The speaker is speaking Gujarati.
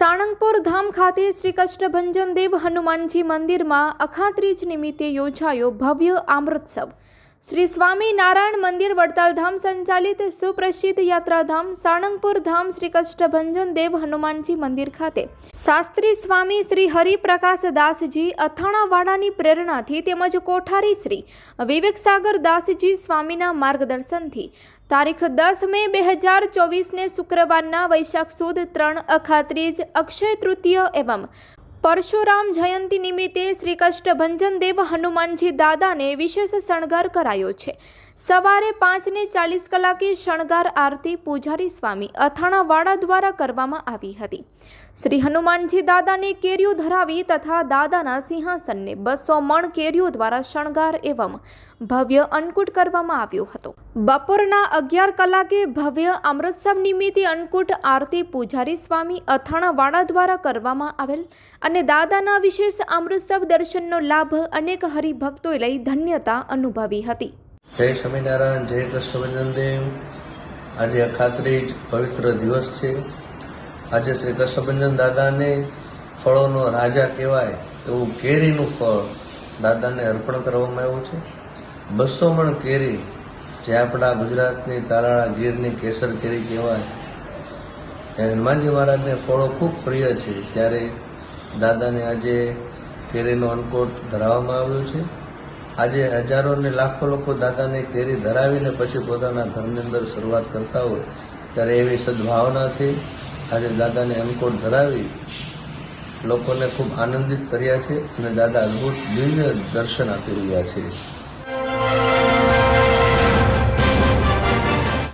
સાણંગપુર ધામ ખાતે શ્રી કૃષ્ણ ભંજનદેવ હનુમાનજી મંદિરમાં અખાત્રીજ નિમિત્તે યોજાયો ભવ્ય આમૃતસવ શ્રી સ્વામી નારાયણ મંદિર વડતાલધામ સંચાલિત સુપ્રસિદ્ધ યાત્રાધામ સાણંગપુર ધામ શ્રી કષ્ટભંજન દેવ હનુમાનજી મંદિર ખાતે. શાસ્ત્રી સ્વામી શ્રી હરિપ્રકાશ દાસજી અથાણાવાડાની પ્રેરણાથી તેમજ કોઠારી શ્રી વિવેકસાગર દાસજી સ્વામીના માર્ગદર્શનથી. તારીખ દસ મે બે હજાર ચોવીસને શુક્રવારના વૈશાખ સુદ ત્રણ અખાત્રીજ અક્ષય તૃતીય એવં પરશુરામ જયંતિ નિમિત્તે શ્રી કષ્ટભંજન દેવ હનુમાનજી દાદાને વિશેષ શણગાર કરાયો છે. સવારે પાંચને ચાલીસ કલાકે શણગાર આરતી પૂજારી સ્વામી અથાણાવાડા દ્વારા કરવામાં આવી હતી. શ્રી હનુમાનજી દાદાને કેરીઓ ધરાવી તથા દાદાના સિંહાસનને બસો મણ કેરીઓ દ્વારા શણગાર એવમ ભવ્ય અન્નકૂટ કરવામાં આવ્યો હતો. બપોરના અગિયાર કલાકે ભવ્ય અમૃતસર નિમિત્તે અન્નકૂટ આરતી પૂજારી સ્વામી અથાણાવાડા દ્વારા કરવામાં આવેલ અને દાદાના વિશેષ અમૃતસર દર્શનનો લાભ અનેક હરિભક્તોએ લઈ ધન્યતા અનુભવી હતી. જય સ્વામિનારાયણ, જય કૃષ્ણભંજન દેવ. આજે અખાત્રીજ પવિત્ર દિવસ છે. આજે શ્રી કૃષ્ણભંજન દાદાને ફળોનો રાજા કહેવાય એવું કેરીનું ફળ દાદાને અર્પણ કરવામાં આવ્યું છે. બસો મણ કેરી જે આપણા ગુજરાતની તારાળા ગીરની કેસર કેરી કહેવાય. હનુમાનજી મહારાજને ફળો ખૂબ પ્રિય છે. ત્યારે દાદાને આજે કેરીનો અનકોટ ધરાવવામાં આવ્યો છે. આજે હજારો ને લાખો લોકો દાદાને કેરી ધરાવીને પછી પોતાના ઘરની અંદર શરૂઆત કરતા હોય, ત્યારે એવી સદભાવનાથી આજે દાદાને અનકોટ ધરાવી લોકોને ખૂબ આનંદિત કર્યા છે અને દાદા અદ્ભુત દિવ્ય દર્શન આપી રહ્યા છે.